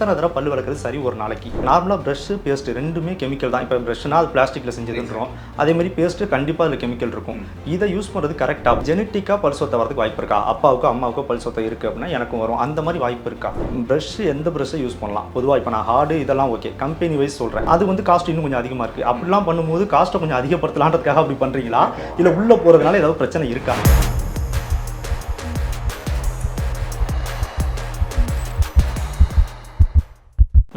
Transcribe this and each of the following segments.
எத்தனை தடவை பல்லு வளர்க்குறது சரி ஒரு நாளைக்கு? நார்மலாக ப்ரஷ்ஷு பேஸ்ட்டு ரெண்டுமே கெமிக்கல் தான். இப்போ ப்ரஷ்னா அது பிளாஸ்டிக்கில் செஞ்சதுன்றோம். அதே மாதிரி பேஸ்ட்டு கண்டிப்பாக அதில் கெமிக்கல் இருக்கும். இதை யூஸ் பண்ணுறது கரெக்டாக ஜெனட்டிக்காக பல் சொத்த வரதுக்கு வாய்ப்பு இருக்கா? அப்பாவுக்கோ அம்மாவுக்கோ பல் சொத்த இருக்குது அப்படின்னா எனக்கும் வரும். அந்த மாதிரி வாய்ப்பு இருக்கா? ப்ரஷ் எந்த ப்ரஷ்ஷை யூஸ் பண்ணலாம்? பொதுவாக இப்போ நான் ஹார்டு இதெல்லாம் ஓகே கம்பெனி வைஸ் சொல்கிறேன் அது வந்து காஸ்ட் இன்னும் கொஞ்சம் அதிகமாக இருக்குது அப்படிலாம் பண்ணும்போது காஸ்ட்டை கொஞ்சம் அதிகப்படுத்தலான்றதுக்காக அப்படி பண்ணுறீங்களா இல்லை உள்ளே போகிறதுனால ஏதாவது பிரச்சனை இருக்கா?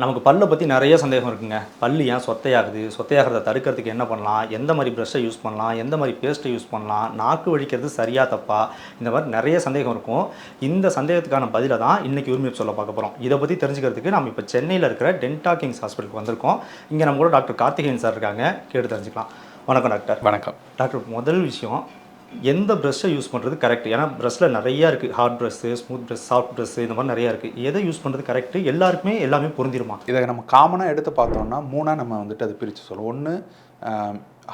நமக்கு பல்லை பற்றி நிறைய சந்தேகம் இருக்குங்க. பல்லு ஏன் சொத்தையாகுது? சொத்தையாகிறத தடுக்கிறதுக்கு என்ன பண்ணலாம்? எந்த மாதிரி ப்ரஷ்ஷை யூஸ் பண்ணலாம்? எந்த மாதிரி பேஸ்ட்டை யூஸ் பண்ணலாம்? நாக்கு வழிக்கிறது சரியா தப்பா? இந்த மாதிரி நிறைய சந்தேகம் இருக்கும். இந்த சந்தேகத்துக்கான பதிலை தான் இன்றைக்கி உரிமை சொல்ல பார்க்க போகிறோம் இதை பற்றி தெரிஞ்சுக்கிறதுக்கு நம்ம இப்போ சென்னையில் இருக்கிற டென்டா கிங்ஸ் ஹாஸ்பிட்டலுக்கு வந்திருக்கோம். இங்கே நம்ம கூட டாக்டர் கார்த்திகேயன் சார் இருக்காங்க. கேட்டு தெரிஞ்சுக்கலாம். வணக்கம் டாக்டர். வணக்கம். டாக்டர் முதல் விஷயம் எந்த ப்ரெஷ்ஷை யூஸ் பண்ணுறது கரெக்ட் ஏன்னா ப்ரெஷ்ஷில் நிறையா இருக்குது hard brush smooth brush soft brush இந்த மாதிரி நிறையா இருக்குது எதை யூஸ் பண்ணுறது கரெக்ட் எல்லாருக்குமே எல்லாமே பொருந்திருமா? இதை நம்ம காமனாக எடுத்து பார்த்தோம்னா மூணாக நம்ம வந்துட்டு அதை பிரித்து சொல்லுவோம். ஒன்று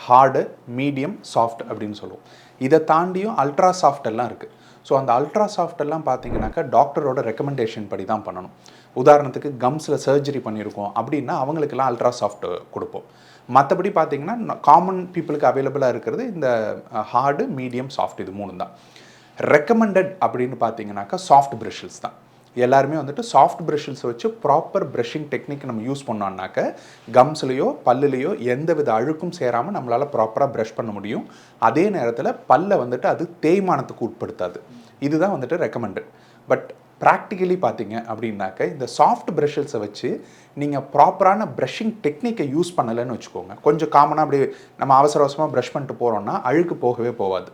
ஹார்டு மீடியம் சாஃப்ட் அப்படின்னு சொல்லுவோம். இதை தாண்டியும் அல்ட்ரா சாஃப்ட் எல்லாம் இருக்குது ஸோ அந்த அல்ட்ரா சாஃப்ட் எல்லாம் பார்த்தீங்கன்னாக்கா டாக்டரோட ரெக்கமெண்டேஷன் படி தான் பண்ணணும். உதாரணத்துக்கு கம்ஸில் சர்ஜரி பண்ணியிருக்கோம் அப்படின்னா அவங்களுக்கெல்லாம் அல்ட்ரா சாஃப்ட் கொடுப்போம். மற்றபடி பார்த்தீங்கன்னா காமன் பீப்புளுக்கு அவைலபிளாக இருக்கிறது இந்த ஹார்டு மீடியம் சாஃப்ட் இது மூணு தான். ரெக்கமெண்டட் அப்படின்னு பார்த்தீங்கன்னாக்கா சாஃப்ட் ப்ரஷல்ஸ் தான். எல்லாருமே வந்துட்டு சாஃப்ட் ப்ரஷல்ஸ் வச்சு ப்ராப்பர் ப்ரஷிங் டெக்னிக் நம்ம யூஸ் பண்ணோம்னாக்க கம்ஸ்லேயோ பல்லுலேயோ எந்த வித அழுக்கும் சேராமல் நம்மளால் ப்ராப்பராக ப்ரஷ் பண்ண முடியும். அதே நேரத்தில் பல்லை வந்துட்டு அது தேய்மானத்துக்கு உட்படுத்தாது. இதுதான் வந்துட்டு ரெக்கமெண்டட் பட் ப்ராக்டிக்கலி பார்த்தீங்க அப்படின்னாக்க இந்த சாஃப்ட் ப்ரஷல்ஸை வச்சு நீங்கள் ப்ராப்பரான ப்ரஷிங் டெக்னிக்கை யூஸ் பண்ணலைன்னு வச்சுக்கோங்க. கொஞ்சம் காமனாக அப்படி நம்ம அவசர அவசரமாக ப்ரஷ் பண்ணிட்டு போகிறோன்னா அழுக்கு போகவே போகாது.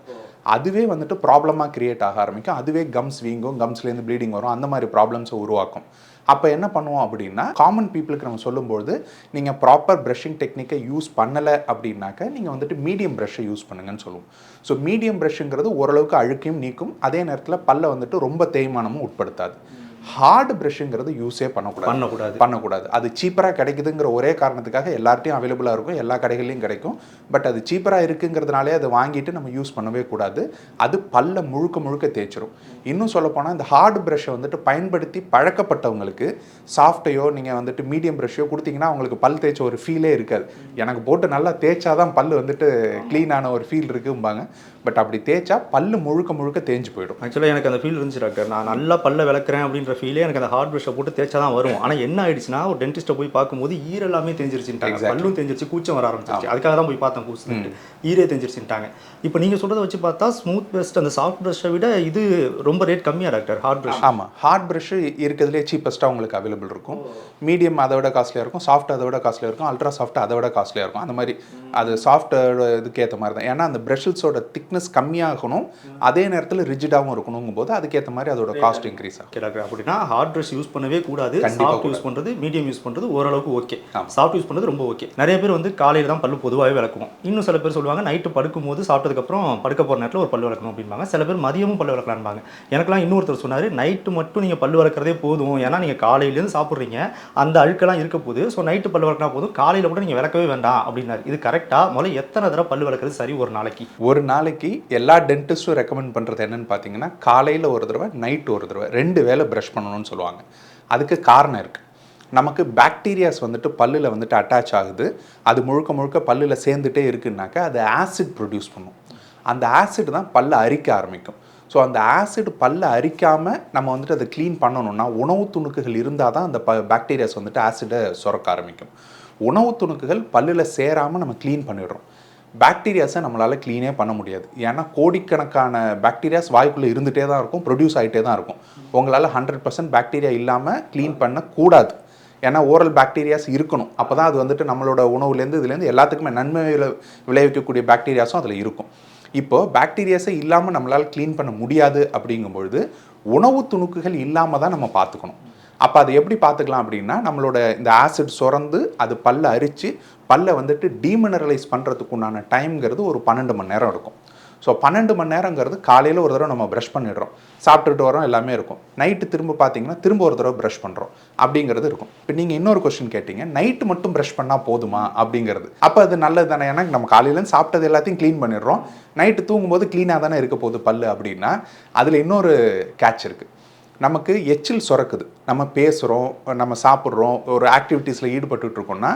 அதுவே வந்துட்டு ப்ராப்ளமாக கிரியேட் ஆக ஆரம்பிக்கும். அதுவே கம்ஸ் வீங்கும் கம்ஸ்லேருந்து ப்ளீடிங் வரும். அந்த மாதிரி ப்ராப்ளம்ஸை உருவாக்கும். அப்போ என்ன பண்ணுவோம் அப்படின்னா காமன் பீப்புளுக்கு நம்ம சொல்லும்போது நீங்கள் ப்ராப்பர் ப்ரஷிங் டெக்னிக்கை யூஸ் பண்ணலை அப்படின்னாக்க நீங்கள் வந்துட்டு மீடியம் ப்ரஷ்ஷை யூஸ் பண்ணுங்கன்னு சொல்லுவோம். ஸோ மீடியம் ப்ரஷ்ங்கிறது ஓரளவுக்கு அழுக்கையும் நீக்கும். அதே நேரத்தில் பல்ல வந்துட்டு ரொம்ப தேய்மானமும் உட்படுத்தாது. ஹார்டு ப்ரஷ்ங்கிறது யூஸே பண்ணக்கூடாது. பண்ணக்கூடாது. பண்ணக்கூடாது. அது சீப்பராக கிடைக்குதுங்கிற ஒரே காரணத்துக்காக எல்லார்ட்டையும் அவைலபிளாக இருக்கும் எல்லா கடைகள்லையும் கிடைக்கும். பட் அது சீப்பராக இருக்குங்கிறதுனாலே அதை வாங்கிட்டு நம்ம யூஸ் பண்ணவே கூடாது. அது பல்ல முழுக்க முழுக்க தேய்ச்சிரும். இன்னும் சொல்லப்போனால் இந்த ஹார்டு ப்ரஷ்ஷை வந்துட்டு பயன்படுத்தி பழக்கப்பட்டவங்களுக்கு சாஃப்ட்டையோ நீங்கள் வந்துட்டு மீடியம் ப்ரஷ்ஷோ கொடுத்தீங்கன்னா அவங்களுக்கு பல் தேய்ச்ச ஒரு ஃபீலே இருக்காது. எனக்கு போட்டு நல்லா தேய்ச்சாதான் பல் வந்துட்டு க்ளீனான ஒரு ஃபீல் இருக்கும்பாங்க. பட் அப்படி தேய்ச்சா பல்லு முழுக்க முழுக்க தேஞ்சு போயிடும். ஆக்சுவலாக எனக்கு அந்த ஃபீல் இருந்துச்சு டாக்டர் நான் நல்லா பல்ல விளக்குறேன் அப்படின்ற ஃபீலே எனக்கு அந்த ஹார்ட் ப்ரஷ்ஷை போட்டு தேய்ச்சா தான் வரும். ஆனால் என்ன ஆயிடுச்சுன்னா ஒரு டென்டிஸ்ட்டை போய் பார்க்கும்போது ஈர எல்லாமே தெரிஞ்சிருச்சுட்டாங்க. பல்லும் தெரிஞ்சிருச்சு கூச்சம் வர ஆரம்பிச்சிருச்சு. அதுக்காக தான் போய் பார்த்தேன் கூச்சு ஈரே தெரிஞ்சிருச்சுட்டாங்க இப்போ நீங்கள் சொல்கிறத வச்சு பார்த்தா ஸ்மூத் பெஸ்ட் அந்த சாஃப்ட் ப்ரஷ்ஷை விட இது ரொம்ப ரேட் கம்மியாக டாக்டர் ஹார்ட் ப்ரஷ் ஆமாம் ஹார்ட் ப்ரஷ்ஷு இருக்கிறதுலே சீப்பஸ்ட்டாக உங்களுக்கு அவைலபிள் இருக்கும். மீடியம் அதை விட காஸ்ட்லியாக இருக்கும். சாஃப்ட் அதை விட காஸ்ட்லியாக இருக்கும். அல்ட்ரா சாஃப்ட் அதை விட காஸ்ட்லியாக இருக்கும். அந்த மாதிரி அது சாஃப்டோட இதுக்கு ஏற்ற மாதிரி தான். ஏன்னா அந்த ப்ரஷல்ஸோட திக்னஸ் கம்மியாகணும். அதே நேரத்தில் ரிஜிடாகவும் இருக்கணுங்கும் போது அதுக்கேற்ற மாதிரி அதோட காஸ்ட் இன்க்ரீஸ் ஆகும். டாக்டர் அப்படின்னா ஹார்ட் ப்ரஷ் யூஸ் பண்ணவே கூடாது. சாஃப்ட் யூஸ் பண்ணுறது மீடியம் யூஸ் பண்ணுறது ஓரளவுக்கு ஓகே. சாஃப்ட் யூஸ் பண்ணுறது ரொம்ப ஓகே நிறைய பேர் வந்து காலையில் தான் பல்லு பொதுவாகவே விளக்குவோம். இன்னும் சில பேர் சொல்லுவாங்க நைட்டு படுக்கும்போது சாப்பிட்டதுக்கப்புறம் படுக்க போகிற நேரத்தில் ஒரு பல்லு விளக்கணும் அப்படிம்பாங்க. சில பேர் மதியமும் பல்லு விளக்கலாம்பாங்க. எனக்கெல்லாம் இன்னொருத்தர் சொன்னார் நைட்டு மட்டும் நீங்கள் பல் வளர்க்குறதே போதும். ஏன்னா நீங்கள் காலையிலேருந்து சாப்பிட்றீங்க. அந்த அழுக்கெல்லாம் இருக்க போது ஸோ நைட்டு பல் வளர்க்கினா போதும். காலையில் கூட நீங்கள் விளக்கவே வேண்டாம். அப்படின்னாரு. இது கரெக்டாக முதல்ல எத்தனை தடவை பல் வளர்க்குறது சரி ஒரு நாளைக்கு? ஒரு நாளைக்கு எல்லா டென்டிஸ்ட்டும் ரெக்கமெண்ட் பண்ணுறது என்னன்னு பார்த்தீங்கன்னா காலையில் ஒரு தடவை நைட் ஒரு தடவை ரெண்டு வேளை ப்ரஷ் பண்ணணும்னு சொல்லுவாங்க. அதுக்கு காரணம் இருக்குது நமக்கு பாக்டீரியாஸ் வந்துட்டு பல்லில் வந்துட்டு அட்டாச் ஆகுது. அது முழுக்க முழுக்க பல்லில் சேர்ந்துட்டே இருக்குன்னாக்கா அது ஆசிட் ப்ரொடியூஸ் பண்ணும். அந்த ஆசிட் தான் பல்லை அரிக்க ஆரம்பிக்கும். ஸோ அந்த ஆசிட் பல்லை அரிக்காமல் நம்ம வந்துட்டு அதை க்ளீன் பண்ணணும்னா உணவு துணுக்குகள் இருந்தால் தான் அந்த ப பாக்டீரியாஸ் வந்துட்டு ஆசிடை சுரக்க ஆரம்பிக்கும். உணவு துணுக்குகள் பல்லில் சேராமல் நம்ம க்ளீன் பண்ணிடுறோம். பாக்டீரியாஸை நம்மளால் க்ளீனே பண்ண முடியாது. ஏன்னா கோடிக்கணக்கான பாக்டீரியாஸ் வாய்க்குள்ளே இருந்துகிட்டே தான் இருக்கும் ப்ரொடியூஸ் ஆகிட்டே தான் இருக்கும். உங்களால் ஹண்ட்ரட் பர்சன்ட் பாக்டீரியா இல்லாமல் க்ளீன் பண்ணக்கூடாது ஏன்னா ஓரல் பாக்டீரியாஸ் இருக்கணும். அப்போ தான் அது வந்துட்டு நம்மளோட உணவுலேருந்து இதுலேருந்து எல்லாத்துக்குமே நன்மை விளைவிக்கக்கூடிய பாக்டீரியாஸும் அதில் இருக்கும். இப்போ பாக்டீரியாஸை இல்லாமல் நம்மளால் க்ளீன் பண்ண முடியாது அப்படிங்கும்பொழுது உணவு துணுக்குகள் இல்லாமல் தான் நம்ம பார்த்துக்கணும். அப்போ அதை எப்படி பார்த்துக்கலாம் அப்படின்னா நம்மளோட இந்த ஆசிட் சுரந்து அது பல்ல அரித்து பல்லை வந்துட்டு டீமினரலைஸ் பண்ணுறதுக்கு உண்டான டைம்ங்கிறது ஒரு பன்னெண்டு மணி நேரம் இருக்கும். ஸோ பன்னெண்டு மணி நேரங்கிறது காலையில் ஒரு தடவை நம்ம ப்ரஷ் பண்ணிடுறோம். சாப்பிட்டுட்டு வரோம் எல்லாமே இருக்கும். நைட்டு திரும்ப பார்த்தீங்கன்னா திரும்ப ஒரு தடவை ப்ரஷ் பண்ணுறோம் அப்படிங்கிறது இருக்கும். இப்போ நீங்கள் இன்னொரு கொஸ்டின் கேட்டீங்க. நைட்டு மட்டும் ப்ரஷ் பண்ணால் போதுமா? அப்படிங்கிறது. அப்போ அது நல்லது தானே? ஏன்னா நம்ம காலையிலேருந்து சாப்பிட்டது எல்லாத்தையும் க்ளீன் பண்ணிடுறோம். நைட்டு தூங்கும்போது க்ளீனாக தானே இருக்க போகுது பல் அப்படின்னா அதில் இன்னொரு கேட்ச் இருக்குது நமக்கு எச்சில் சுரக்குது. நம்ம பேசுகிறோம் நம்ம சாப்பிட்றோம் ஒரு ஆக்டிவிட்டீஸில் ஈடுபட்டுட்டு இருக்கோம்னா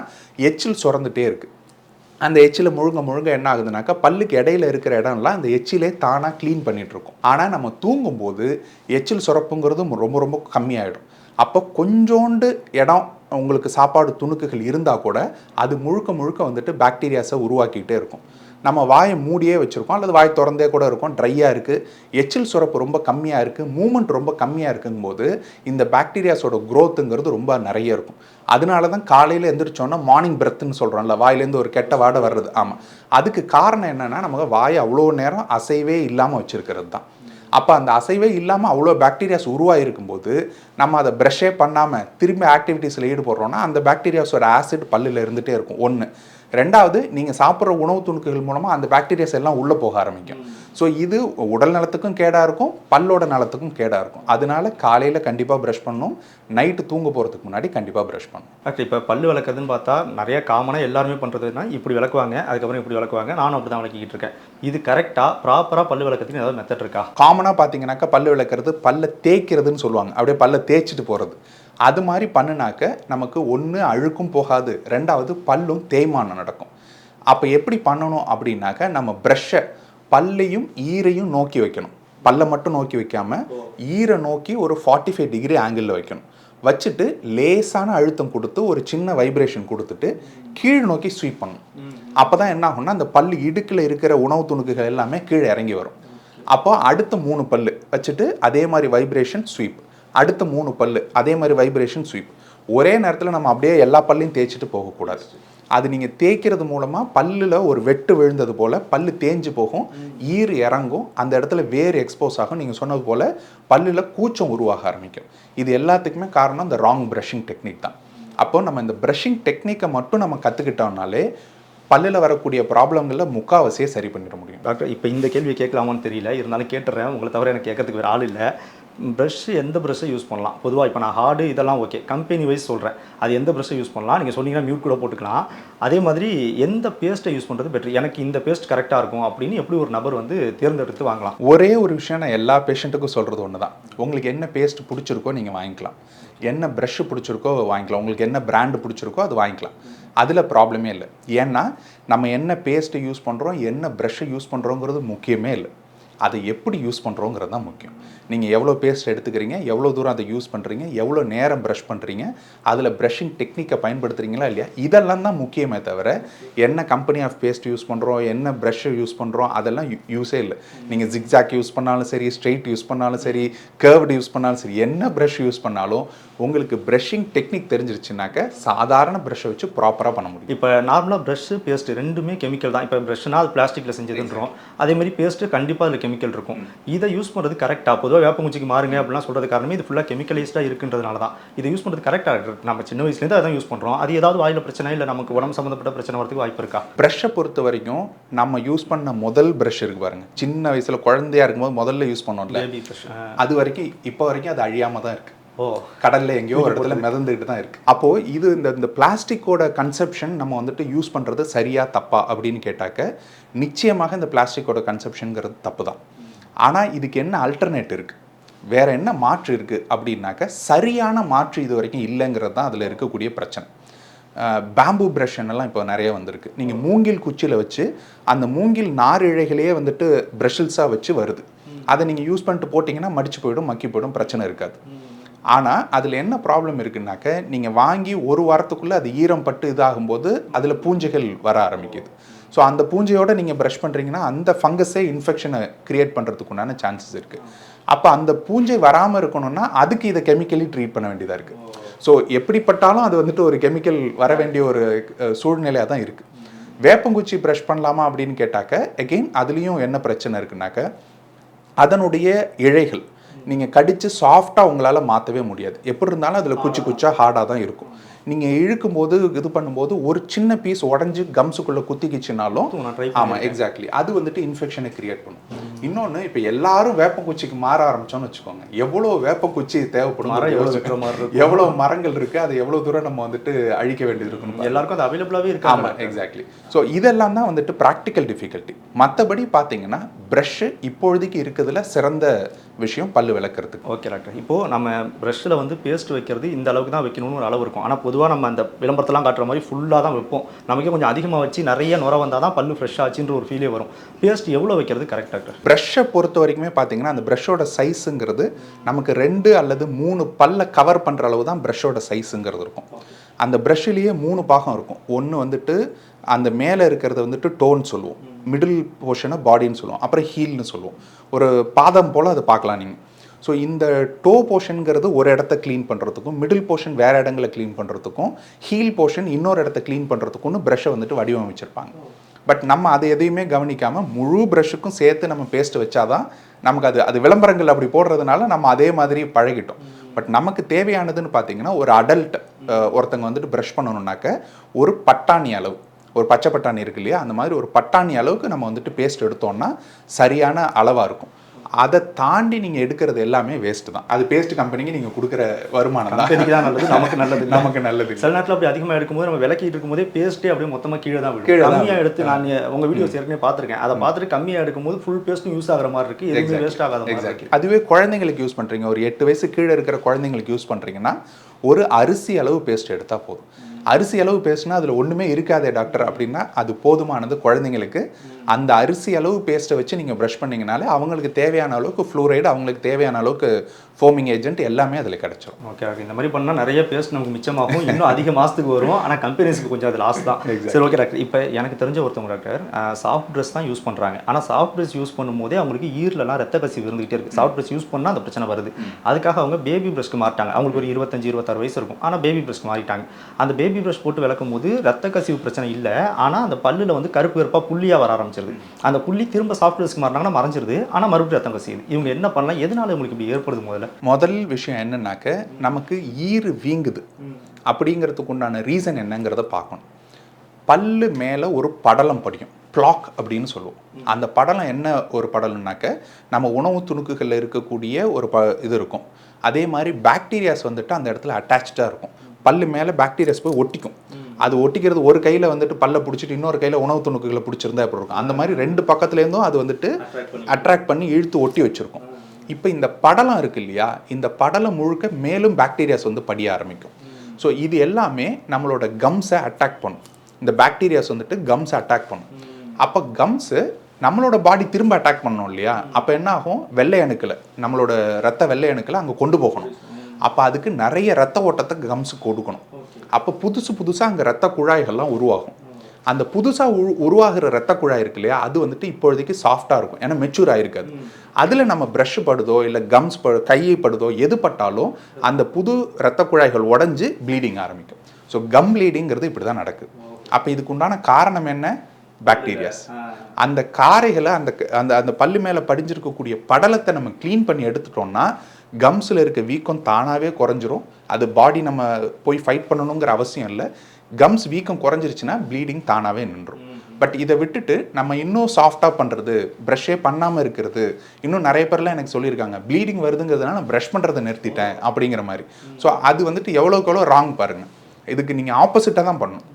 எச்சில் சுரந்துட்டே இருக்குது அந்த எச்சில் முழுங்க முழுங்க என்ன ஆகுதுனாக்கா பல்லுக்கு இடையில இருக்கிற இடம்லாம் அந்த எச்சிலே தானாக க்ளீன் பண்ணிகிட்டு இருக்கும் ஆனால் நம்ம தூங்கும்போது எச்சில் சுரப்புங்கிறது ரொம்ப ரொம்ப கம்மியாயிடும். அப்போ கொஞ்சோண்டு இடம் உங்களுக்கு சாப்பாடு துணுக்குகள் இருந்தால் கூட அது முழுக்க முழுக்க வந்துட்டு பாக்டீரியாஸை உருவாக்கிட்டே இருக்கும். நம்ம வாயை மூடியே வச்சுருக்கோம் அல்லது வாய் திறந்தே கூட இருக்கும் ட்ரையாக இருக்குது எச்சில் சுரப்பு ரொம்ப கம்மியாக இருக்குது மூமெண்ட் ரொம்ப கம்மியாக இருக்குங்கும்போது இந்த பாக்டீரியாஸோட க்ரோத்துங்கிறது ரொம்ப நிறைய இருக்கும். அதனால தான் காலையில் எந்திரிச்சோன்னா மார்னிங் பிரெத்துன்னு சொல்கிறோம்ல வாயிலேருந்து ஒரு கெட்ட வாடை வர்றது. ஆமாம் அதுக்கு காரணம் என்னென்னா நமக்கு வாயை அவ்வளோ நேரம் அசைவே இல்லாமல் வச்சுருக்கிறது தான். அப்போ அந்த அசைவே இல்லாமல் அவ்வளோ பாக்டீரியாஸ் உருவாகிருக்கும்போது நம்ம அதை ப்ரஷ்ஷே பண்ணாமல் திரும்பி ஆக்டிவிட்டீஸில் ஈடுபடுறோன்னா அந்த பாக்டீரியாஸோட ஆசிட் பல்லில் இருந்துகிட்டே இருக்கும். ஒன்று ரெண்டாவது நீங்கள் சாப்பிட்ற உணவு துணுக்குகள் மூலமாக அந்த பாக்டீரியாஸ் எல்லாம் உள்ளே போக ஆரம்பிக்கும். ஸோ இது உடல் நலத்துக்கும் கேடாக இருக்கும் பல்லோட நலத்துக்கும் கேடாக இருக்கும். அதனால காலையில் கண்டிப்பாக ப்ரஷ் பண்ணணும் நைட்டு தூங்க போகிறதுக்கு முன்னாடி கண்டிப்பாக ப்ரஷ் பண்ணணும். டாக்டர் இப்போ பல்லு விளக்குறதுன்னு பார்த்தா நிறைய காமனாக எல்லாருமே பண்ணுறதுனா இப்படி விளக்குவாங்க அதுக்கப்புறம் இப்படி விளக்குவாங்க நானும் அப்படி தான் விளக்கிக்கிட்டு இருக்கேன். இது கரெக்டாக ப்ராப்பராக பல்லு விளக்கத்துக்கு ஏதாவது மெத்தட் இருக்கா? காமனாக பார்த்தீங்கன்னாக்கா பல்லு விளக்குறது பல்ல தேய்க்கிறதுன்னு சொல்லுவாங்க. அப்படியே பல்ல தேய்ச்சிட்டு போகிறது அது மாதிரி பண்ணுனாக்க நமக்கு ஒன்று அழுக்கும் போகாது. ரெண்டாவது பல்லும் தேய்மானம் நடக்கும். அப்போ எப்படி பண்ணணும் அப்படின்னாக்க நம்ம ப்ரஷ்ஷை பல்லையும் ஈரையும் நோக்கி வைக்கணும். பல்லை மட்டும் நோக்கி வைக்காம ஈரை நோக்கி ஒரு ஃபார்ட்டி ஃபைவ் டிகிரி ஆங்கிளில் வைக்கணும். வச்சுட்டு லேசான அழுத்தம் கொடுத்து ஒரு சின்ன வைப்ரேஷன் கொடுத்துட்டு கீழ் நோக்கி ஸ்வீப் பண்ணணும். அப்போ தான் என்ன ஆகும்னா அந்த பல்லு இடுக்கில் இருக்கிற உணவு துணுக்குகள் எல்லாமே கீழே இறங்கி வரும். அப்போ அடுத்த மூணு பல்லு வச்சுட்டு அதே மாதிரி வைப்ரேஷன் ஸ்வீப் அடுத்த மூணு பல்லு. அதே மாதிரி வைப்ரேஷன் ஸ்வீப் ஒரே நேரத்தில் நம்ம அப்படியே எல்லா பல்லையும் தேய்ச்சிட்டு போகக்கூடாது. அது நீங்கள் தேய்க்கிறது மூலமாக பல்லில் ஒரு வெட்டு விழுந்தது போல் பல் தேஞ்சு போகும் ஈர் இறங்கும் அந்த இடத்துல வேர் எக்ஸ்போஸ் ஆகும். நீங்கள் சொன்னது போல் பல்லில் கூச்சம் உருவாக ஆரம்பிக்கும். இது எல்லாத்துக்குமே காரணம் இந்த ராங் ப்ரஷிங் டெக்னிக் தான். அப்போ நம்ம இந்த ப்ரஷிங் டெக்னிக்கை மட்டும் நம்ம கற்றுக்கிட்டோம்னாலே பல்லில் வரக்கூடிய ப்ராப்ளங்களில் முக்காவாசியை சரி பண்ணிட முடியும். டாக்டர் இப்போ இந்த கேள்வி கேட்கலாமான்னு தெரியல. இருந்தாலும் கேட்டுறேன். உங்களை தவிர எனக்கு கேட்கறதுக்கு வேறு ஆள் இல்லை. ப்ரஷ் எந்த ப்ரஷ்ஷை யூஸ் பண்ணலாம்? பொதுவாக இப்போ நான் ஹார்டு இதெல்லாம் ஓகே கம்பெனி வைஸ் சொல்கிறேன் அது எந்த ப்ரஷ்ஷை யூஸ் பண்ணலாம்? நீங்கள் சொன்னீங்கன்னா மியூட் கூட போட்டுக்கலாம். அதே மாதிரி எந்த பேஸ்ட்டை யூஸ் பண்ணுறது பெட்ரு எனக்கு இந்த பேஸ்ட் கரெக்டாக இருக்கும் அப்படின்னு எப்படி ஒரு நபர் வந்து தேர்ந்தெடுத்து வாங்கலாம்? ஒரே ஒரு விஷயம் நான் எல்லா பேஷண்ட்டுக்கும் சொல்கிறது ஒன்று தான் உங்களுக்கு என்ன பேஸ்ட் பிடிச்சிருக்கோ நீங்கள் வாங்கிக்கலாம். என்ன ப்ரஷ் பிடிச்சிருக்கோ வாங்கிக்கலாம். உங்களுக்கு என்ன பிராண்டு பிடிச்சிருக்கோ அது வாங்கிக்கலாம். அதில் ப்ராப்ளமே இல்லை. ஏன்னா நம்ம என்ன பேஸ்ட்டை யூஸ் பண்ணுறோம் என்ன ப்ரஷ்ஷை யூஸ் பண்ணுறோங்கிறது முக்கியமே இல்லை. அதை எப்படி யூஸ் பண்ணுறோங்கிறது தான் முக்கியம். நீங்கள் எவ்வளோ பேஸ்ட் எடுத்துக்கிறீங்க எவ்வளோ தூரம் அதை யூஸ் பண்ணுறீங்க எவ்வளோ நேரம் ப்ரஷ் பண்ணுறீங்க அதில் ப்ரஷிங் டெக்னிக்கை பயன்படுத்துகிறீங்களா இல்லையா? இதெல்லாம் தான் முக்கியமே தவிர என்ன கம்பெனி ஆஃப் பேஸ்ட் யூஸ் பண்ணுறோம் என்ன ப்ரஷ்ஷை யூஸ் பண்ணுறோம் அதெல்லாம் யூஸே இல்லை. நீங்கள் ஜிக்ஜாக் யூஸ் பண்ணாலும் சரி ஸ்ட்ரெயிட் யூஸ் பண்ணாலும் சரி கேர்வ்டு யூஸ் பண்ணாலும் சரி என்ன ப்ரஷ் யூஸ் பண்ணாலும் உங்களுக்கு ப்ரஷிங் டெக்னிக் தெரிஞ்சிருச்சுனாக்க சாதாரண ப்ரஷ்ஷை வச்சு ப்ராப்பராக பண்ண முடியும். இப்போ நார்மலாக ப்ரஷ் பேஸ்ட் ரெண்டுமே கெமிக்கல் தான். இப்போ ப்ரஷ்னா அது பிளாஸ்டிக்கில் செஞ்சதுன்றோம். அதே மாதிரி பேஸ்ட்டு கண்டிப்பாக அதில் கெமிக்கல் இருக்கும். இதை யூஸ் பண்ணுறது கரெக்டாக பொதுவாக வேப்பங்குச்சிக்கு மாறுங்க அப்படிலாம் சொல்கிறது காரணமே இது ஃபுல்லாக கெமிக்கலைஸ்டாக இருக்குன்றதுனால தான். இதை யூஸ் பண்ணுறது கரெக்டாக நம்ம சின்ன வயசுலேருந்து அதான் யூஸ் பண்ணுறோம் அது ஏதாவது வாயில் பிரச்சனை இல்லை நமக்கு உடம்பு சம்மந்தப்பட்ட பிரச்சனை வரதுக்கு வாய்ப்பு இருக்கா? ப்ரஷ்ஷை பொறுத்த வரைக்கும் நம்ம யூஸ் பண்ண முதல் ப்ரஷ் இருக்கு பாருங்க. சின்ன வயசில் குழந்தையா இருக்கும்போது முதல்ல யூஸ் பண்ணோம்ல. அது வரைக்கும் இப்போ வரைக்கும் அது அழியாம தான் இருக்கு. ஓ கடல்ல எங்கேயோ ஒரு இடத்துல மிதந்துக்கிட்டு தான் இருக்கு. அப்போ இது இந்த இந்த பிளாஸ்டிக்கோட கன்செப்ஷன் நம்ம வந்துட்டு யூஸ் பண்றது சரியா தப்பா அப்படின்னு கேட்டாக்க நிச்சயமாக இந்த பிளாஸ்டிக்கோட கன்செப்ஷனுங்கிறது தப்பு தான் ஆனால் இதுக்கு என்ன அல்டர்னேட் இருக்கு? வேற என்ன மாற்று இருக்கு அப்படின்னாக்க சரியான மாற்று இது வரைக்கும் இல்லைங்கிறது தான் அதில் இருக்கக்கூடிய பிரச்சனை. பேம்பு ப்ரஷ் எல்லாம் இப்போ நிறைய வந்திருக்கு. நீங்கள் மூங்கில் குச்சியில் வச்சு அந்த மூங்கில் நார் இழைகளையே வந்துட்டு ப்ரஷில்ஸாக வச்சு வருது. அதை நீங்கள் யூஸ் பண்ணிட்டு போட்டிங்கன்னா மடிச்சு போயிடும் மக்கி போயிடும் பிரச்சனை இருக்காது. ஆனால் அதில் என்ன ப்ராப்ளம் இருக்குன்னாக்க நீங்கள் வாங்கி ஒரு வாரத்துக்குள்ளே அது ஈரம் பட்டு இதாகும்போது அதில் பூஞ்சைகள் வர ஆரம்பிக்குது. ஸோ அந்த பூஞ்சையோட நீங்கள் ப்ரஷ் பண்ணுறீங்கன்னா அந்த ஃபங்கஸே இன்ஃபெக்ஷனை க்ரியேட் பண்ணுறதுக்கு உண்டான சான்சஸ் இருக்குது அப்போ அந்த பூஞ்சை வராமல் இருக்கணும்னா அதுக்கு இதை கெமிக்கலி ட்ரீட் பண்ண வேண்டியதாக இருக்குது ஸோ எப்படிப்பட்டாலும் அது வந்துட்டு ஒரு கெமிக்கல் வர வேண்டிய ஒரு சூழ்நிலையாக தான் இருக்குது வேப்பங்குச்சி ப்ரஷ் பண்ணலாமா அப்படின்னு கேட்டாக்க எகெயின் அதுலேயும் என்ன பிரச்சனை இருக்குனாக்க அதனுடைய இழைகள் நீங்கள் கடித்து சாஃப்டாக உங்களால் மாற்றவே முடியாது. எப்படி இருந்தாலும் அதில் குச்சி குச்சா ஹார்டாக தான் இருக்கும். நீங்கள் இழுக்கும்போது இது பண்ணும்போது ஒரு சின்ன பீஸ் உடஞ்சி கம்ஸுக்குள்ளே குத்திக்கிச்சுனாலும் ஆமாம் எக்ஸாக்ட்லி அது வந்துட்டு இன்ஃபெக்ஷனை கிரியேட் பண்ணும். இன்னொன்று இப்போ எல்லாரும் வேப்பங்குச்சிக்கு மாற ஆரம்பிச்சோம்னு வச்சுக்கோங்க. எவ்வளோ வேப்பங்குச்சி தேவைப்படும். எவ்வளோ மரங்கள் இருக்குது அது எவ்வளோ தூரம் நம்ம வந்துட்டு அழிக்க வேண்டியது இருக்குன்னு எல்லாருக்கும் அது அவைலபிளாகவே இருக்கு ஆமாம் எக்ஸாக்ட்லி ஸோ இதெல்லாம் தான் வந்துட்டு ப்ராக்டிக்கல் டிஃபிகல்ட்டி மற்றபடி பார்த்தீங்கன்னா ப்ரஷ்ஷு இப்பொழுதைக்கு இருக்கிறதுல சிறந்த விஷயம் பல்லு விளக்குறதுக்கு. ஓகே டாக்டர் இப்போ நம்ம ப்ரஷ்ஷில் வந்து பேஸ்ட் வைக்கிறது இந்த அளவுக்கு தான் வைக்கணும்னு ஒரு அளவு இருக்கும். ஆனால் பொதுவாக நம்ம அந்த விளம்பரத்தெல்லாம் காட்டுற மாதிரி ஃபுல்லாக தான் வைப்போம். நமக்கே கொஞ்சம் அதிகமாக வச்சு நிறைய நுர வந்தால் தான் பல்லு ஃப்ரெஷ் ஆச்சுன்ற ஒரு ஃபீலே வரும். பேஸ்ட் எவ்வளோ வைக்கிறது கரெக்ட் டாக்டர் ப்ரெஷ்ஷை பொறுத்த வரைக்குமே பார்த்தீங்கன்னா அந்த ப்ரெஷ்ஷோட சைஸுங்கிறது நமக்கு ரெண்டு அல்லது மூணு பல்ல கவர் பண்ணுற அளவு தான் ப்ரெஷ்ஷோட சைஸுங்கிறது இருக்கும். அந்த ப்ரஷ்ஷிலேயே மூணு பாகம் இருக்கும். ஒன்று வந்துட்டு அந்த மேலே இருக்கிறத வந்துட்டு டோன் சொல்லுவோம். மிடில் போர்ஷனை பாடின்னு சொல்லுவோம். அப்புறம் ஹீல்னு சொல்லுவோம். ஒரு பாதம் போல் அதை பார்க்கலாம் நீங்கள் ஸோ இந்த டோ போர்ஷனுங்கிறது ஒரு இடத்த க்ளீன் பண்ணுறதுக்கும் மிடில் போர்ஷன் வேறு இடங்களை க்ளீன் பண்ணுறதுக்கும் ஹீல் போர்ஷன் இன்னொரு இடத்த க்ளீன் பண்ணுறதுக்கும்னு ப்ரஷ்ஷை வந்துட்டு வடிவமைச்சிருப்பாங்க. பட் நம்ம அதை எதையுமே கவனிக்காமல் முழு ப்ரஷ்ஷுக்கும் சேர்த்து நம்ம பேஸ்ட் வச்சாதான் நமக்கு அது அது விளம்பரங்கள் அப்படி போடுறதுனால நம்ம அதே மாதிரி பழகிட்டோம். பட் நமக்கு தேவையானதுன்னு பார்த்தீங்கன்னா ஒரு அடல்ட் ஒருத்தங்க வந்துட்டு ப்ரஷ் பண்ணணுன்னாக்க ஒரு பட்டாணி அளவு ஒரு பச்சை பட்டாணி இருக்கு இல்லையா? அந்த மாதிரி ஒரு பட்டாணி அளவுக்கு நம்ம வந்துட்டு பேஸ்ட் எடுத்தோம்னா சரியான அளவாக இருக்கும். அதை தாண்டி நீங்கள் எடுக்கிறது எல்லாமே வேஸ்ட் தான். அது பேஸ்ட் கம்பெனிக்கு நீங்கள் கொடுக்குற வருமானம் தான். நல்லது நமக்கு நல்லது. நமக்கு நல்லது சில நேரத்தில் அப்படி அதிகமாக எடுக்கும்போது நம்ம விளக்கிட்டு இருக்கும்போதே பேஸ்ட்டே அப்படியே மொத்தமாக கீழே தான் கீழே கம்மியாக எடுத்து நான் உங்கள் வீடியோஸ் ஏற்கனவே பார்த்துருக்கேன். அதை பார்த்துட்டு கம்மியாக எடுக்கும்போது ஃபுல் பேஸ்ட்டும் யூஸ் ஆகிற மாதிரி இருக்குது எதுவுமே வேஸ்ட் ஆகாத மாதிரி அதுவே குழந்தைங்களுக்கு யூஸ் பண்ணுறீங்க ஒரு எட்டு வயசு கீழே இருக்கிற குழந்தைங்களுக்கு யூஸ் பண்ணுறீங்கன்னா ஒரு அரிசி அளவு பேஸ்ட் எடுத்தால் போதும். அரிசி அளவு பேஸ்ட்னா அதில் ஒன்றுமே இருக்காதே டாக்டர் அப்படின்னா அது போதுமானது குழந்தைங்களுக்கு அந்த அரிசி அளவு பேஸ்ட்டை வச்சு நீங்கள் ப்ரஷ் பண்ணீங்கனாலே அவங்களுக்கு தேவையான அளவுக்கு ஃப்ளூரைடு அவங்களுக்கு தேவையான அளவுக்கு ஃபோமிங் ஏஜென்ட் எல்லாமே அதில் கிடச்சிரும். ஓகே ஓகே இந்த மாதிரி பண்ணால் நிறைய பேஸ்ட் நமக்கு மிச்சமாகும். இன்னும் அதிக மாதத்துக்கு வரும். ஆனால் கம்பெனிஸ்க்கு கொஞ்சம் அது லாஸ் தான். சரி ஓகே டாக்டர் இப்போ எனக்கு தெரிஞ்ச ஒருத்தவங்க டாக்டர் சாஃப்ட் ட்ரெஸ் தான் யூஸ் பண்ணுறாங்க ஆனால் சாஃப்ட் ட்ரெஸ் யூஸ் பண்ணும்போதே அவங்களுக்கு ஈரலலாம் ரத்த கசிவு இருந்துகிட்டே இருக்குது சாஃப்ட் ட்ரெஸ் யூஸ் பண்ணால் அந்த பிரச்சனை வருது. அதுக்காக அவங்க பேபி ப்ரஷ்க்கு மாறிட்டாங்க. அவங்களுக்கு ஒரு இருபத்தஞ்சு இருபத்தாறு வயசு இருக்கும். ஆனால் பேபி ப்ரஷ்க்கு மாறிட்டாங்க. அந்த பேபி ப்ரஷ் போட்டு விளக்கும் போது ரத்த கசிவு பிரச்சனை இல்லை. ஆனால் அந்த பல்லில் வந்து கருப்பு கருப்பாக புள்ளியாக வர ஆரம்பிச்சிருது அந்த புள்ளி திரும்ப சாஃப்ட் ட்ரெஸ்க்கு மாறினாங்கன்னா மறைஞ்சிருது. ஆனால் மறுபடியும் ரத்தம் கசியுது. இவங்க என்ன பண்ணலாம்? எதனால இவங்களுக்கு இப்படி ஏற்படுது முதல்ல? முதல் விஷயம் என்னன்னாக்க நமக்கு ஈறு வீங்குது. அப்படிங்கிறதுக்கு உண்டான ரீசன் என்னங்கிறத பார்க்கணும். பல்லு மேலே ஒரு படலம் படியும். ப்ளாக் அப்படின்னு சொல்லுவோம். அந்த படலம் என்ன ஒரு படலம்னாக்க நம்ம உணவு துணுக்குகளில் இருக்கக்கூடிய ஒரு ப இது இருக்கும். அதே மாதிரி பாக்டீரியாஸ் வந்துட்டு அந்த இடத்துல அட்டாச்சாக இருக்கும். பல்லு மேலே பாக்டீரியாஸ் போய் ஒட்டிக்கும். அது ஒட்டிக்கிறது ஒரு கையில் வந்துட்டு பல்ல பிடிச்சிட்டு இன்னொரு கையில் உணவு துணுக்குகளை பிடிச்சிருந்தா எப்படி இருக்கும்? அந்த மாதிரி ரெண்டு பக்கத்துலேருந்தும் அது வந்துட்டு அட்ராக்ட் பண்ணி இழுத்து ஒட்டி வச்சிருக்கும். இப்போ இந்த படலம் இருக்கு இல்லையா? இந்த படலம் முழுக்க மேலும் பாக்டீரியாஸ் வந்து படிய ஆரம்பிக்கும். ஸோ இது எல்லாமே நம்மளோட கம்ஸை அட்டாக் பண்ணும். இந்த பாக்டீரியாஸ் வந்துட்டு கம்ஸை அட்டாக் பண்ணும். அப்போ கம்ஸு நம்மளோட பாடி திரும்ப அட்டாக் பண்ணணும் இல்லையா? அப்போ என்ன ஆகும்? வெள்ளை அணுக்களை நம்மளோட ரத்த வெள்ளை அணுக்களை அங்கே கொண்டு போகணும். அப்போ அதுக்கு நிறைய ரத்த ஓட்டத்தை கம்ஸுக்கு கொடுக்கணும். அப்போ புதுசு புதுசாக அங்கே ரத்த குழாய்கள்லாம் உருவாகும். அந்த புதுசாக உரு உருவாகிற ரத்த குழாய் இருக்கு இல்லையா? அது வந்துட்டு இப்போதைக்கு சாஃப்டாக இருக்கும். ஏன்னா மெச்சூர் ஆகிருக்காது அதில் நம்ம ப்ரஷ் படுதோ இல்லை கம்ஸ் படு கையை படுதோ எது பட்டாலும் அந்த புது ரத்த குழாய்கள் உடஞ்சி ப்ளீடிங் ஆரம்பிக்கும். ஸோ கம் ப்ளீடிங்கிறது இப்படி தான் நடக்குது. அப்போ இதுக்கு உண்டான காரணம் என்ன? பாக்டீரியாஸ் அந்த காரைகளை அந்த அந்த அந்த பல்லு மேலே படிஞ்சிருக்கக்கூடிய படலத்தை நம்ம க்ளீன் பண்ணி எடுத்துட்டோம்னா கம்ஸில் இருக்க வீக்கம் தானாகவே குறைஞ்சிரும். அது பாடி நம்ம போய் ஃபைட் பண்ணணுங்கிற அவசியம் இல்லை. கம்ஸ் வீக்கம் குறைஞ்சிருச்சுன்னா ப்ளீடிங் தானாகவே நின்றும். பட் இதை விட்டுட்டு நம்ம இன்னும் சாஃப்டாக பண்ணுறது ப்ரஷ்ஷே பண்ணாமல் இருக்கிறது இன்னும் நிறைய பேர்லாம் எனக்கு சொல்லியிருக்காங்க ப்ளீடிங் வருதுங்கிறதுனால நான் ப்ரஷ் பண்ணுறதை நிறுத்திட்டேன் அப்படிங்கிற மாதிரி. ஸோ அது வந்துட்டு எவ்வளோக்கு எவ்வளோ ராங் பாருங்கள் இதுக்கு நீங்கள் ஆப்போசிட்டாக தான் பண்ணணும்.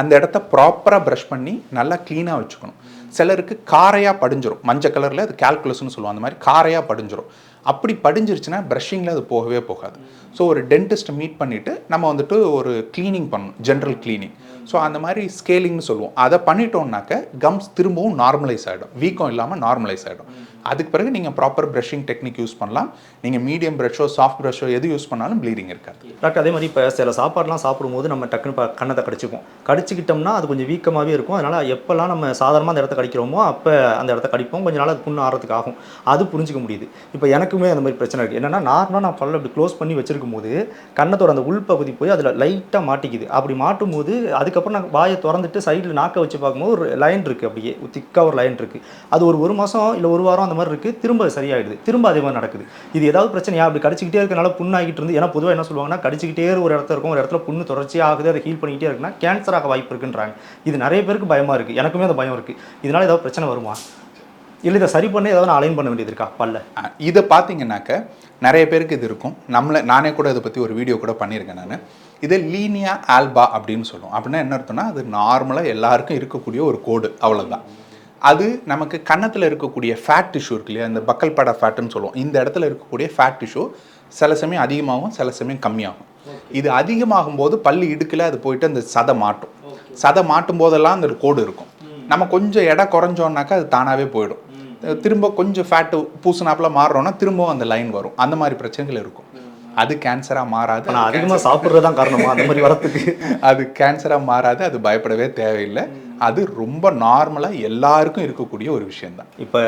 அந்த இடத்த ப்ராப்பராக ப்ரஷ் பண்ணி நல்லா க்ளீனாக வச்சுக்கணும். சிலருக்கு காரையாக படிஞ்சிடும் மஞ்சள் கலரில் அது கேல்குலஸ்னு சொல்லுவோம் அந்த மாதிரி காரையாக படிஞ்சிடும் அப்படி படிஞ்சிருச்சுன்னா ப்ரஷிங்கில் அது போகவே போகாது. ஸோ ஒரு டென்டிஸ்ட்டை மீட் பண்ணிவிட்டு நம்ம வந்துட்டு ஒரு க்ளீனிங் பண்ணணும். ஜென்ரல் க்ளீனிங் ஸோ அந்த மாதிரி ஸ்கேலிங்னு சொல்லுவோம். அதை பண்ணிட்டோம்னாக்க கம்ஸ் திரும்பவும் நார்மலைஸ் ஆகிடும் வீக்கம் இல்லாமல் நார்மலைஸ் ஆகிடும் அதுக்கு பிறகு நீங்கள் ப்ராப்பர் ப்ரஷிங் டெக்னிக் யூஸ் பண்ணலாம். நீங்கள் மீடியம் ப்ரஷோ சாஃப்ட் ப்ரஷோ எது யூஸ் பண்ணாலும் ப்ளீடிங் இருக்காது. டாக்டர் அதே மாதிரி இப்போ சில சாப்பாடுலாம் சாப்பிடும்போது நம்ம டக்குன்னு ப- கன்னத்தை கடிச்சிப்போம். கடிச்சிக்கிட்டோம்னா அது கொஞ்சம் வீக்கமாகவே இருக்கும். அதனால் எப்போல்லாம் நம்ம சாதாரணமாக அந்த இடத்த கடிக்கிறோமோ அப்போ அந்த இடத்த கடிப்போம். கொஞ்ச நாள் அது புண்ணு ஆறதுக்கு ஆகும். அது புரிஞ்சிக்க முடியுது. இப்போ எனக்குமே அந்த மாதிரி பிரச்சனை இருக்குது என்னென்னா நார்மலாக நான் பல்ல அப்படி க்ளோஸ் பண்ணி வச்சிருக்கும் போது கன்னத்தோட அந்த உள்பகுதி போய் அதில் லைட்டாக மாட்டிக்குது. அப்படி மாட்டும் போது அதுக்கப்புறம் நான் வாயை திறந்துட்டு சைடில் நாக்க வச்சு பார்க்கும்போது ஒரு லைன் இருக்குது அப்படியே. திக்காக ஒரு லைன் இருக்குது அது ஒரு ஒரு மாதம் இல்லை ஒரு வாரம் அந்த மாதிரி இருக்குது திரும்ப சரியாயிடுது. திரும்ப அதே மாதிரி நடக்குது. இது ஏதாவது பிரச்சனையா? அப்படி கடிச்சிக்கிட்டே இருக்கனால புண்ணாகிட்டு இருந்து ஏன்னா பொதுவாக என்ன சொல்லுவாங்கன்னா கடிச்சிக்கிட்டே ஒரு இடத்துல இருக்கும் ஒரு இடத்துல புண்ணு தொடர்ச்சியாக ஆகுது அதை ஹீல் பண்ணிக்கிட்டே இருக்குன்னா கேன்சர் ஆக வாய்ப்பு இருக்குன்றாங்க. இது நிறைய பேருக்கு பயமாக இருக்குது எனக்குமே அந்த பயம் இருக்குது இதனால ஏதாவது பிரச்சனை வருமா? இல்லை இதை சரி பண்ண ஏதாவது அலைன் பண்ண வேண்டியது இருக்கா? பல்ல. இதை பார்த்தீங்கன்னாக்க நிறைய பேருக்கு இது இருக்கும். நம்மளை நானே கூட இதை பற்றி ஒரு வீடியோ கூட பண்ணியிருக்கேன் நான். இது லீனியா ஆல்பா அப்படின்னு சொல்லுவோம். அப்படின்னா என்ன அர்த்தம்னா அது நார்மலாக எல்லாருக்கும் இருக்கக்கூடிய ஒரு கோடு அவ்வளோதான் அது நமக்கு கன்னத்தில் இருக்கக்கூடிய ஃபேட் டிஷ்யூ இருக்கு இல்லையா? இந்த பக்கல் பட ஃபேட்டுன்னு சொல்லுவோம். இந்த இடத்துல இருக்கக்கூடிய ஃபேட் டிஷ்யூ சில சமயம் அதிகமாகும் சில சமயம் கம்மியாகும். இது அதிகமாகும் போது பல்லு இடுக்கில் அது போயிட்டு அந்த சதை மாட்டும். சதை மாட்டும் போதெல்லாம் அந்த கோடு இருக்கும். நம்ம கொஞ்சம் எடை குறைஞ்சோம்னாக்கா அது தானாகவே போயிடும். திரும்ப கொஞ்சம் ஃபேட்டு பூசினாப்புல மாறுறோம்னா திரும்பவும் அந்த லைன் வரும். அந்த மாதிரி பிரச்சனைகள் இருக்கும். அது கேன்சராக மாறாது. நான் அதிகமாக சாப்பிட்றது தான் காரணமா? அந்த மாதிரி வரத்துக்கு அது கேன்சராக மாறாது. அது பயப்படவே தேவையில்லை. அது ரொம்ப நார்மலாக எல்லாருக்கும் இருக்கக்கூடிய ஒரு விஷயம்தான். இப்போ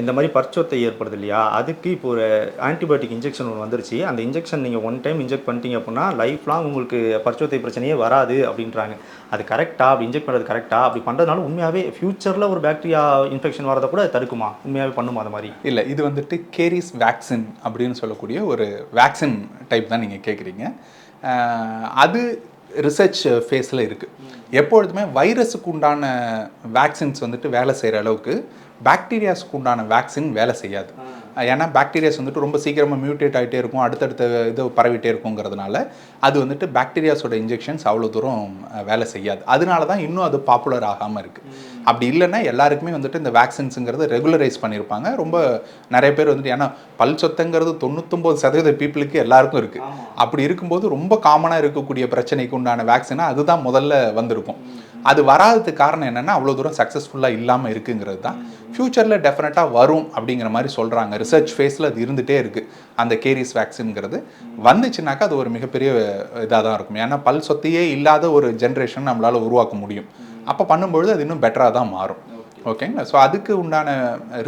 இந்த மாதிரி பற்சொத்தை ஏற்படுது இல்லையா? அதுக்கு இப்போ ஒரு ஆன்டிபயோட்டிக் இன்ஜெக்ஷன் ஒன்று வந்துருச்சு. அந்த இன்ஜெக்ஷன் நீங்கள் ஒன் டைம் இன்ஜெக்ட் பண்ணிட்டீங்க அப்படின்னா லைஃப் லாங் உங்களுக்கு பற்சொத்தை பிரச்சனையே வராது அப்படின்றாங்க. அது கரெக்டா அப்படி இன்ஜெக்ட் பண்ணுறது கரெக்டா அப்படி பண்ணுறதுனால உண்மையாகவே ஃபியூச்சரில் ஒரு பாக்டீரியா இன்ஃபெக்ஷன் வரதை கூட தடுக்குமா? உண்மையாகவே பண்ணுமா அது மாதிரி? இல்லை இது வந்துட்டு கேரிஸ் வேக்சின் அப்படின்னு சொல்லக்கூடிய ஒரு வேக்சின் டைப் தான் நீங்கள் கேட்குறீங்க அது ரிசர்ச் ஃபேஸில் இருக்குது எப்பொழுதுமே வைரஸுக்கு உண்டான வேக்சின்ஸ் வந்துட்டு வேலை செய்கிற அளவுக்கு பாக்டீரியாஸுக்கு உண்டான வேக்சின் வேலை செய்யாது. ஏன்னா பாக்டீரியாஸ் வந்துட்டு ரொம்ப சீக்கிரமாக மியூட்டேட் ஆகிட்டே இருக்கும் அடுத்தடுத்த இது பரவிட்டே இருக்குங்கிறதுனால அது வந்துட்டு பாக்டீரியாஸோட இன்ஜெக்ஷன்ஸ் அவ்வளோ தூரம் வேலை செய்யாது. அதனால தான் இன்னும் அது பாப்புலர் ஆகாமல் இருக்குது அப்படி இல்லைன்னா எல்லாருக்குமே வந்துட்டு இந்த வேக்சின்ஸுங்கிறது ரெகுலரைஸ் பண்ணியிருப்பாங்க ரொம்ப நிறைய பேர் வந்துட்டு ஏன்னா பல் சொத்தங்கிறது தொண்ணூத்தொம்பது சதவீத பீப்புளுக்கு எல்லாருக்கும் இருக்குது அப்படி இருக்கும்போது ரொம்ப காமனாக இருக்கக்கூடிய பிரச்சனைக்கு உண்டான வேக்சினா அதுதான் முதல்ல வந்திருக்கும். அது வராததுக்கு காரணம் என்னென்னா அவ்வளோ தூரம் சக்ஸஸ்ஃபுல்லாக இல்லாமல் இருக்குங்கிறது தான். ஃப்யூச்சரில் டெஃபினட்டாக வரும் அப்படிங்கிற மாதிரி சொல்கிறாங்க ரிசர்ச் ஃபேஸில் அது இருந்துகிட்டே இருக்குது அந்த கேரிஸ் வேக்சின்ங்கிறது வந்துச்சுனாக்கா அது ஒரு மிகப்பெரிய இதாக தான் இருக்கும். ஏன்னா பல் சொத்தையே இல்லாத ஒரு ஜென்ரேஷன் நம்மளால் உருவாக்க முடியும். அப்போ பண்ணும்பொழுது அது இன்னும் பெட்டராக தான் மாறும். ஓகேங்களா ஸோ அதுக்கு உண்டான